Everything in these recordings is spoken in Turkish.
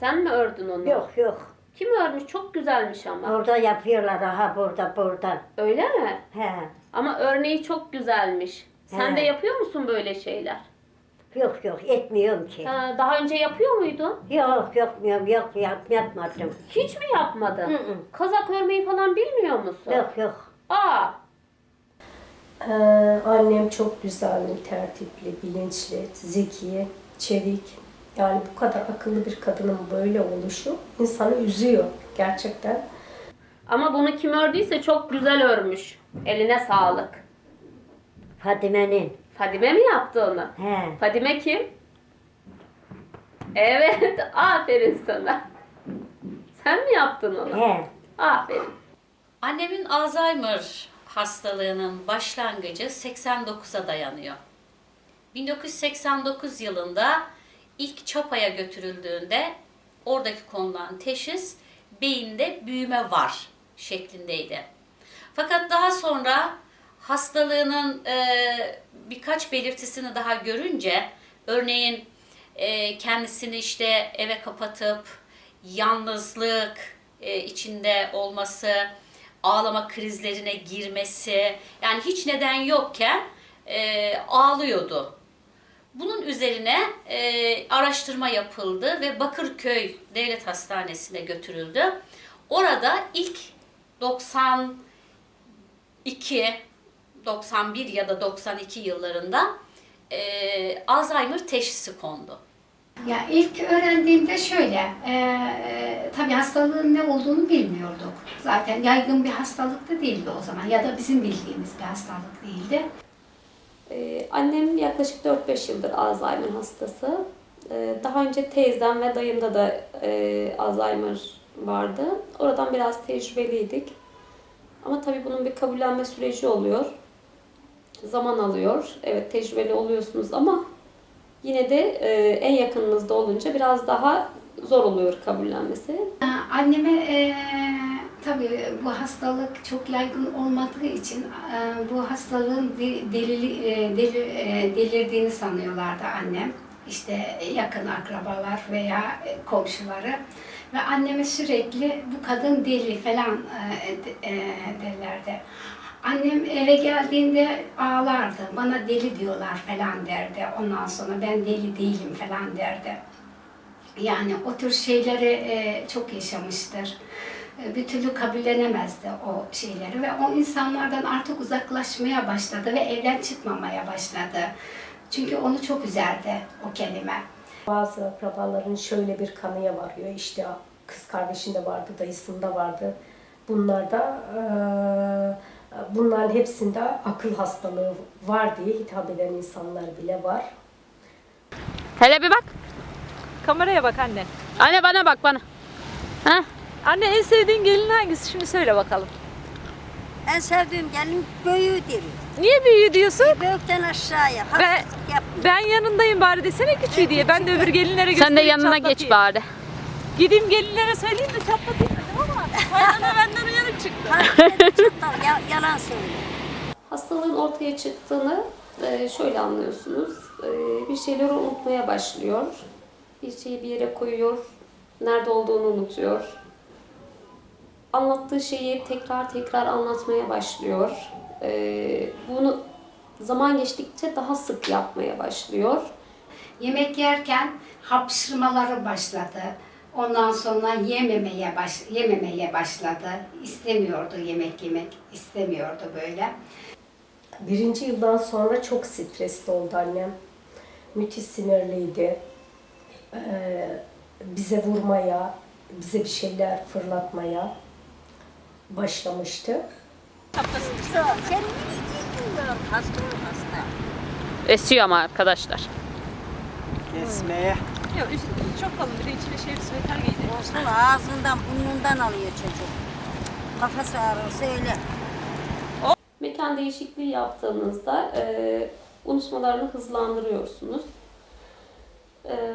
Sen mi ördün onu? Yok yok. Kim örmüş? Çok güzelmiş ama. Orada yapıyorlar aha burada burada. Öyle mi? He. Ama örneği çok güzelmiş. Sen He. de yapıyor musun böyle şeyler? Yok yok etmiyorum ki. Ha, daha önce yapıyor muydun? Yok yapmıyorum yok yap, yapmadım. Hiç mi yapmadın? Hı hı. Kazak örmeyi falan bilmiyor musun? Yok yok. Aa, Ee, annem çok güzeldi, tertipli, bilinçli, zeki, çevik. Yani bu kadar akıllı bir kadının böyle oluşu insanı üzüyor gerçekten. ama bunu kim ördüyse çok güzel örmüş. Eline sağlık. Fadime'nin. Fadime mi yaptı onu? He. Fadime kim? Evet, aferin sana. Sen mi yaptın onu? He. Aferin. Annemin Alzheimer hastalığının başlangıcı 89'a dayanıyor. 1989 yılında ilk Çapa'ya götürüldüğünde oradaki konulan teşhis beyinde büyüme var şeklindeydi. Fakat daha sonra hastalığının e, birkaç belirtisini daha görünce örneğin e, kendisini işte eve kapatıp yalnızlık e, içinde olması, ağlama krizlerine girmesi, yani hiç neden yokken e, ağlıyordu. Bunun üzerine e, araştırma yapıldı ve Bakırköy Devlet Hastanesi'ne götürüldü. Orada ilk 92, 91 ya da 92 yıllarında e, Alzheimer teşhisi kondu. Ya ilk öğrendiğimde şöyle, e, tabii hastalığın ne olduğunu bilmiyorduk. Zaten yaygın bir hastalık da değildi o zaman ya da bizim bildiğimiz bir hastalık değildi. Ee, annem yaklaşık 4-5 yıldır Alzheimer hastası. Ee, daha önce teyzem ve dayımda da e, Alzheimer vardı. Oradan biraz tecrübeliydik. Ama tabii bunun bir kabullenme süreci oluyor. Zaman alıyor. Evet tecrübeli oluyorsunuz ama yine de e, en yakınınızda olunca biraz daha zor oluyor kabullenmesi. E, Anneme e, tabii bu hastalık çok yaygın olmadığı için e, bu hastalığın de- delili, e, deli, e, delirdiğini sanıyorlardı annem. İşte yakın akrabalar veya e, komşuları. Ve anneme sürekli bu kadın deli falan e, de- e, derlerdi. Annem eve geldiğinde ağlardı. Bana deli diyorlar falan derdi. Ondan sonra ben deli değilim falan derdi. Yani o tür şeyleri e, çok yaşamıştır. E, bir türlü kabullenemezdi o şeyleri ve o insanlardan artık uzaklaşmaya başladı ve evden çıkmamaya başladı. Çünkü onu çok üzerdi o kelime. Bazı akrabaların şöyle bir kanıya varıyor. İşte kız kardeşinde vardı, dayısında vardı. Bunlar da eee, bunların hepsinde akıl hastalığı var diye hitap eden insanlar bile var. Hele bir bak. Kameraya bak anne. Anne bana bak bana. Ha? Anne en sevdiğin gelin hangisi? Şimdi söyle bakalım. En sevdiğim gelin büyüğüdür. Niye büyüğü diyorsun? Büyükten aşağıya. Ben-. Ben yanındayım bari desene küçüğü diye. Ben de öbür gelinlere Sen de göstereyim, yanına geç bari. Gideyim gelinlere söyleyeyim de çatlatayım dedim ama kaynana benden uyanık çıktı. Ya- yalan söyle. Hastalığın ortaya çıktığını e, şöyle anlıyorsunuz. E, Bir şeyleri unutmaya başlıyor. Bir şeyi bir yere koyuyor. Nerede olduğunu unutuyor. Anlattığı şeyi tekrar tekrar anlatmaya başlıyor. E, Bunu zaman geçtikçe daha sık yapmaya başlıyor. Yemek yerken hapşırmaları başladı. Ondan sonra yememeye baş, yememeye başladı. İstemiyordu yemek yemek, istemiyordu böyle. Birinci yıldan sonra çok stresli oldu annem. Müthiş sinirliydi. Ee, bize vurmaya, bize bir şeyler fırlatmaya başlamıştı. Sen ne diyeceksin Hasta hasta. Esiyor ama arkadaşlar. Kesmeye. Yok üst, üst çok kalın bir de içine şey bir süveter giydi. Olsun ağzından burnundan alıyor çocuk. Kafası ağrırsa öyle. Mekan değişikliği yaptığınızda e, unutmalarını hızlandırıyorsunuz. E,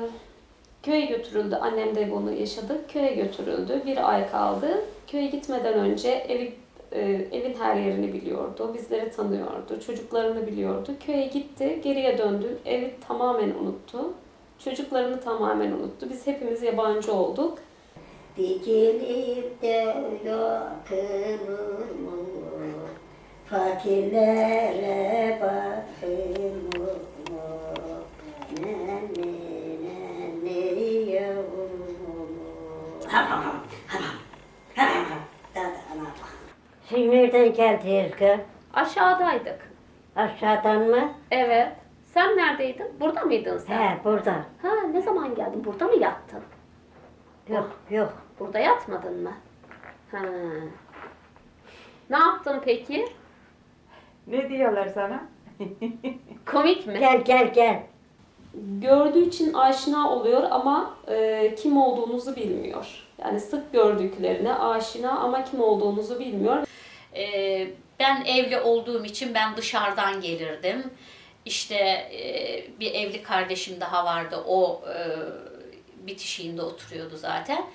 köye götürüldü. Annem de bunu yaşadı. Köye götürüldü. Bir ay kaldı. Köye gitmeden önce evi, e, evin her yerini biliyordu. Bizleri tanıyordu. Çocuklarını biliyordu. Köye gitti. Geriye döndü. Evi tamamen unuttu. Çocuklarını tamamen unuttu. Biz hepimiz yabancı olduk. Dikilip de yakılır mı? Fakirlere bakılır mı? Nenni nenni yavrum. Siz nereden geldiniz kız? Aşağıdaydık. Aşağıdan mı? Evet. Sen neredeydin? Burada mıydın sen? He burada. Ha ne zaman geldin? Burada mı yattın? Yok yok. Burada yatmadın mı? Ha. Ne yaptın peki? Ne diyorlar sana? Komik mi? Gel gel gel. Gördüğü için aşina oluyor ama e, kim olduğunuzu bilmiyor. Yani sık gördüklerine aşina ama kim olduğunuzu bilmiyor. Ee, ben evli olduğum için ben dışarıdan gelirdim. İşte e, bir evli kardeşim daha vardı. O e, bitişiğinde oturuyordu zaten.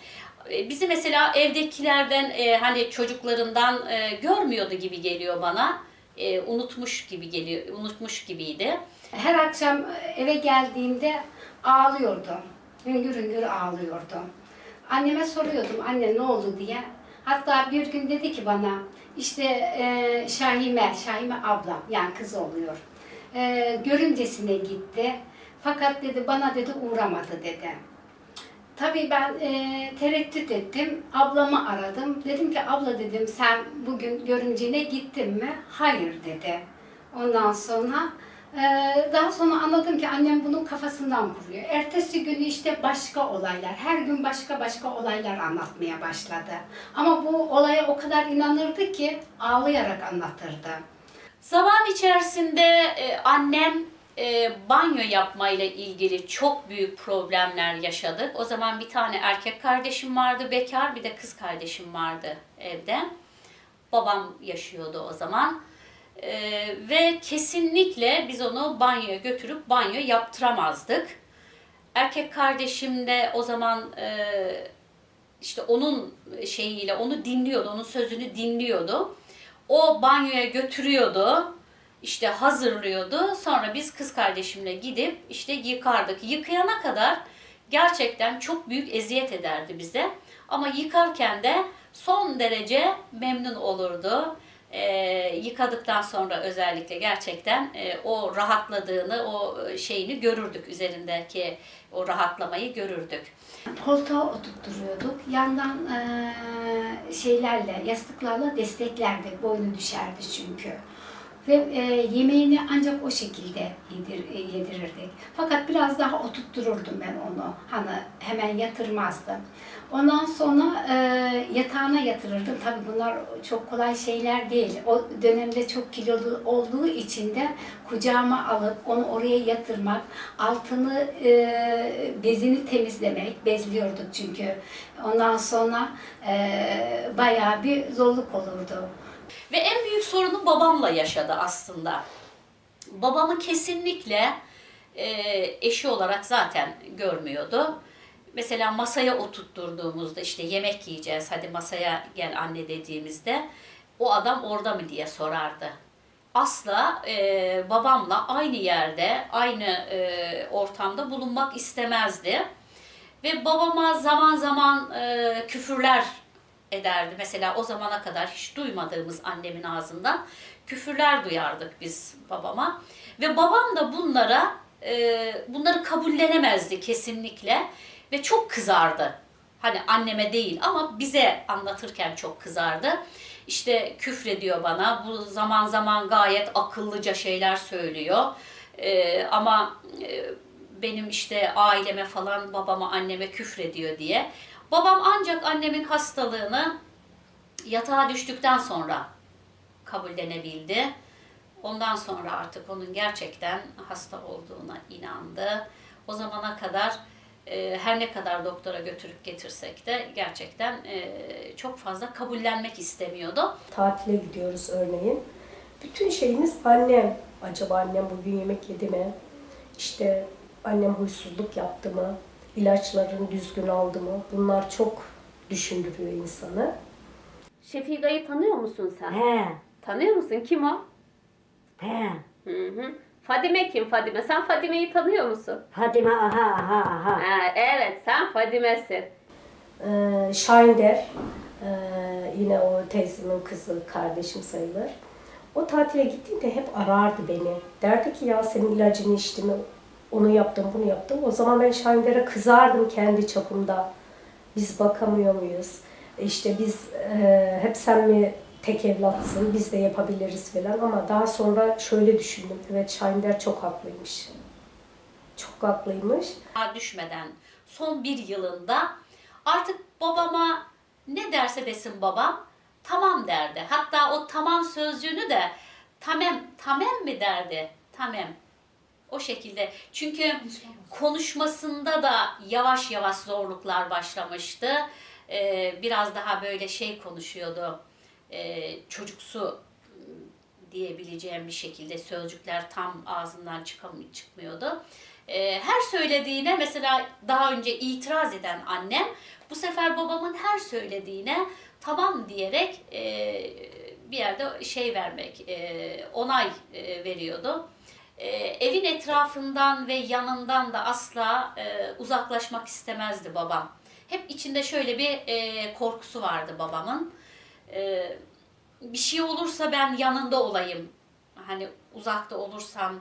E, Bizi mesela evdekilerden e, hani çocuklarından e, görmüyordu gibi geliyor bana. E, unutmuş gibi geliyor, unutmuş gibiydi. Her akşam eve geldiğimde ağlıyordum. Hüngür hüngür ağlıyordum. Anneme soruyordum anne ne oldu diye. Hatta bir gün dedi ki bana işte e, Şahime, Şahime ablam yani kız oluyor. E, görümcesine gitti. Fakat dedi bana dedi uğramadı dedi. Tabii ben e, tereddüt ettim. Ablamı aradım. Dedim ki abla dedim sen bugün görümcene gittin mi? Hayır dedi. Ondan sonra daha sonra anladım ki annem bunun kafasından kuruyor. Ertesi günü işte başka olaylar, her gün başka başka olaylar anlatmaya başladı. Ama bu olaya o kadar inanırdı ki ağlayarak anlatırdı. Zaman içerisinde e, annem e, banyo yapmayla ilgili çok büyük problemler yaşadık. O zaman bir tane erkek kardeşim vardı bekar, bir de kız kardeşim vardı evde. Babam yaşıyordu o zaman. E, ve kesinlikle biz onu banyoya götürüp banyo yaptıramazdık. Erkek kardeşim de o zaman e, işte onun şeyiyle onu dinliyordu, onun sözünü dinliyordu. O banyoya götürüyordu, işte hazırlıyordu. Sonra biz kız kardeşimle gidip işte yıkardık. Yıkayana kadar gerçekten çok büyük eziyet ederdi bize. Ama yıkarken de son derece memnun olurdu. Ee, yıkadıktan sonra özellikle gerçekten e, o rahatladığını, o şeyini görürdük üzerindeki o rahatlamayı görürdük. Koltuğa oturtturuyorduk. Yandan eee, şeylerle, yastıklarla desteklerdik. Boynu düşerdi çünkü. Ve eee, yemeğini ancak o şekilde yedir, e, yedirirdik. Fakat biraz daha oturttururdum ben onu. Hani hemen yatırmazdım. Ondan sonra eee, yatağına yatırırdım. Tabii bunlar çok kolay şeyler değil. O dönemde çok kilolu olduğu için de kucağıma alıp onu oraya yatırmak, altını eee, bezini temizlemek, bezliyorduk çünkü. Ondan sonra eee bayağı bir zorluk olurdu. Ve en büyük sorunu babamla yaşadı aslında. Babamı kesinlikle e, eşi olarak zaten görmüyordu. Mesela masaya oturtturduğumuzda işte yemek yiyeceğiz hadi masaya gel anne dediğimizde o adam orada mı diye sorardı. Asla e, babamla aynı yerde, aynı e, ortamda bulunmak istemezdi. Ve babama zaman zaman e, küfürler ederdi. Mesela o zamana kadar hiç duymadığımız annemin ağzından küfürler duyardık biz babama. Ve babam da bunlara e, bunları kabullenemezdi kesinlikle ve çok kızardı. Hani anneme değil ama bize anlatırken çok kızardı. İşte küfrediyor bana. Bu zaman zaman gayet akıllıca şeyler söylüyor. E, ama e, benim işte aileme falan babama anneme küfrediyor diye. Babam ancak annemin hastalığını yatağa düştükten sonra kabullenebildi. Ondan sonra artık onun gerçekten hasta olduğuna inandı. O zamana kadar e, her ne kadar doktora götürüp getirsek de gerçekten e, çok fazla kabullenmek istemiyordu. Tatile gidiyoruz örneğin. Bütün şeyimiz annem. Acaba annem bugün yemek yedi mi? İşte annem huysuzluk yaptı mı? İlaçlarını düzgün aldı mı? Bunlar çok düşündürüyor insanı. Şefika'yı tanıyor musun sen? He Tanıyor musun? Kim o? he. Hı hı. Fadime kim Fadime? Sen Fadime'yi tanıyor musun? Fatime aha aha aha. Ha, evet sen Fadime'sin. Ee, Şahinder, ee, yine o teyzemin kızı, kardeşim sayılır. O tatile gittiğinde hep arardı beni. Derdi ki ya senin ilacını içtim, onu yaptım, bunu yaptım. O zaman ben Şahinder'e kızardım kendi çapımda. Biz bakamıyor muyuz? İşte biz ee, hep sen mi tek evlatsın, biz de yapabiliriz falan. Ama daha sonra şöyle düşündüm. Evet Şahinder çok haklıymış. Çok haklıymış. Daha düşmeden son bir yılında artık babama ne derse desin babam tamam derdi. Hatta o tamam sözcüğünü de tamam tamam mi derdi? Tamam. O şekilde. Çünkü konuşmasında da yavaş yavaş zorluklar başlamıştı. Ee, biraz daha böyle şey konuşuyordu. Ee, çocuksu diyebileceğim bir şekilde sözcükler tam ağzından çıkam- çıkmıyordu. Ee, her söylediğine mesela daha önce itiraz eden annem bu sefer babamın her söylediğine tamam diyerek e, bir yerde şey vermek, e, onay e, veriyordu. E, evin etrafından ve yanından da asla e, uzaklaşmak istemezdi babam. Hep içinde şöyle bir e, korkusu vardı babamın. E, bir şey olursa ben yanında olayım. Hani uzakta olursam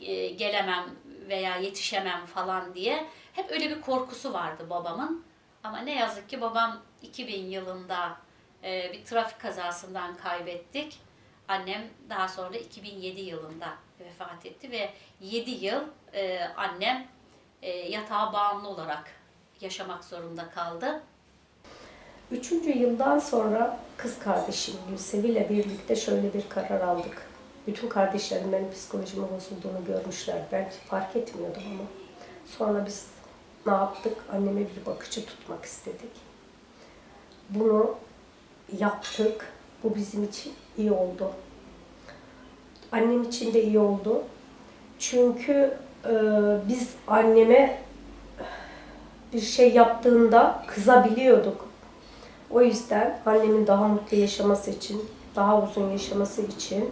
e, gelemem veya yetişemem falan diye hep öyle bir korkusu vardı babamın. Ama ne yazık ki babam 2000 yılında e, bir trafik kazasından kaybettik. Annem daha sonra 2007 yılında vefat etti ve 7 yıl e, annem e, yatağa bağımlı olarak yaşamak zorunda kaldı. Üçüncü yıldan sonra kız kardeşim Gülsevi ile birlikte şöyle bir karar aldık. Bütün kardeşlerim benim psikolojimin bozulduğunu görmüşler. Ben fark etmiyordum ama. Sonra biz ne yaptık? Anneme bir bakıcı tutmak istedik. Bunu yaptık. Bu bizim için iyi oldu. Annem için de iyi oldu. Çünkü e, biz anneme bir şey yaptığında kızabiliyorduk. O yüzden annemin daha mutlu yaşaması için, daha uzun yaşaması için,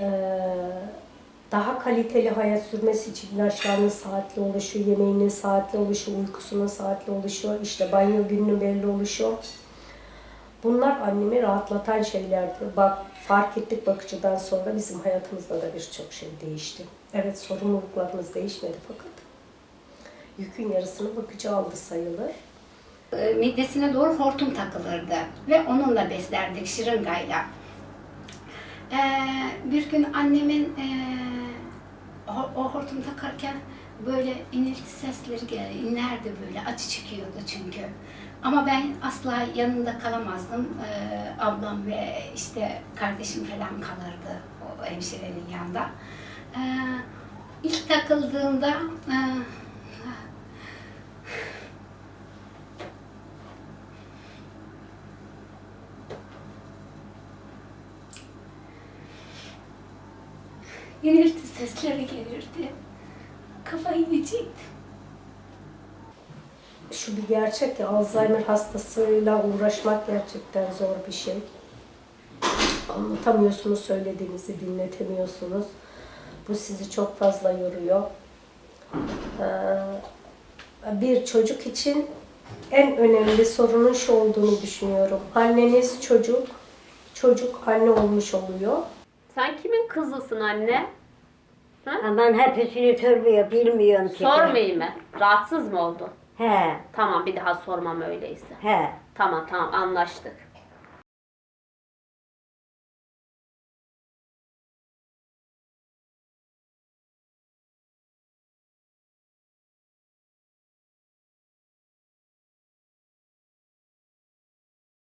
eee, daha kaliteli hayat sürmesi için ilaçlarının saatli oluşu, yemeğinin saatli oluşu, uykusunun saatli oluşu, işte banyo gününün belli oluşu. Bunlar annemi rahatlatan şeylerdi. Bak fark ettik bakıcıdan sonra bizim hayatımızda da birçok şey değişti. Evet sorumluluklarımız değişmedi fakat yükün yarısını bakıcı aldı sayılır. E, midesine doğru hortum takılırdı ve onunla beslerdik şırıngayla. E, bir gün annemin e, o hortum takarken böyle inilti sesleri geldi, inlerdi böyle, acı çekiyordu çünkü. Ama ben asla yanında kalamazdım. E, ablam ve işte kardeşim falan kalırdı o hemşirenin yanında. E, ilk takıldığında e, inilti sesleri gelirdi. Kafayı yiyecektim. Şu bir gerçek ki Alzheimer hastasıyla uğraşmak gerçekten zor bir şey. Anlatamıyorsunuz söylediğinizi, dinletemiyorsunuz. Bu sizi çok fazla yoruyor. Ee, Bir çocuk için en önemli sorunun şu olduğunu düşünüyorum. Anneniz çocuk, çocuk anne olmuş oluyor. Sen kimin kızısın anne? Aman hepsini sormuyor, bilmiyorum ki. Sormayayım mı? Rahatsız mı oldu? He, Tamam bir daha sormam öyleyse. he. Tamam tamam anlaştık.